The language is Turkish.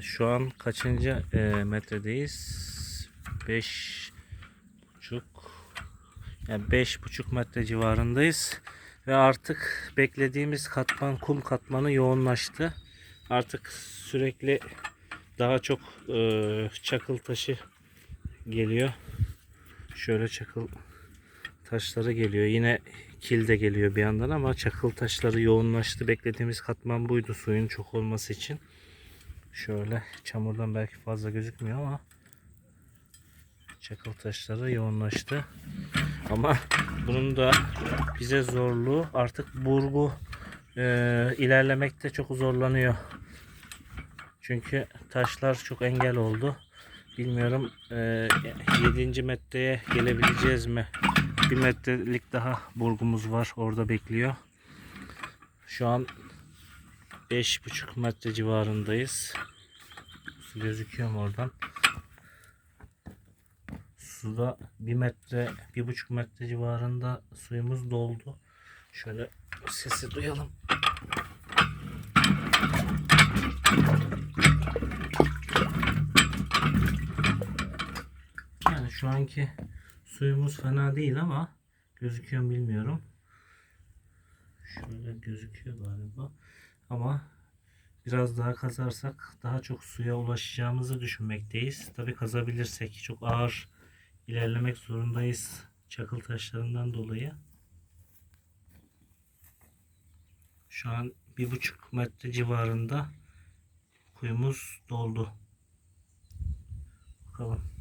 Şu an kaçıncı e, metredeyiz? Beş buçuk yani beş buçuk metre civarındayız ve artık beklediğimiz katman kum katmanı yoğunlaştı. Artık sürekli daha çok e, çakıl taşı geliyor. Şöyle çakıl taşları geliyor. Yine kil de geliyor bir yandan ama çakıl taşları yoğunlaştı. Beklediğimiz katman buydu suyun çok olması için. Şöyle çamurdan belki fazla gözükmüyor ama çakıl taşları yoğunlaştı. Ama bunun da bize zorluğu artık burgu e, ilerlemekte çok zorlanıyor. Çünkü taşlar çok engel oldu. Bilmiyorum e, 7. metreye gelebileceğiz mi? Bir metrelik daha burgumuz var orada bekliyor. Şu an 5,5 metre civarındayız. Su gözüküyor mu oradan? Suda 1 metre, 1,5 metre civarında suyumuz doldu. Şöyle sesi duyalım. Yani şu anki suyumuz fena değil ama gözüküyor mu bilmiyorum. Şöyle gözüküyor galiba. Ama biraz daha kazarsak daha çok suya ulaşacağımızı düşünmekteyiz. Tabi kazabilirsek çok ağır ilerlemek zorundayız çakıl taşlarından dolayı. Şu an bir buçuk metre civarında kuyumuz doldu. Bakalım.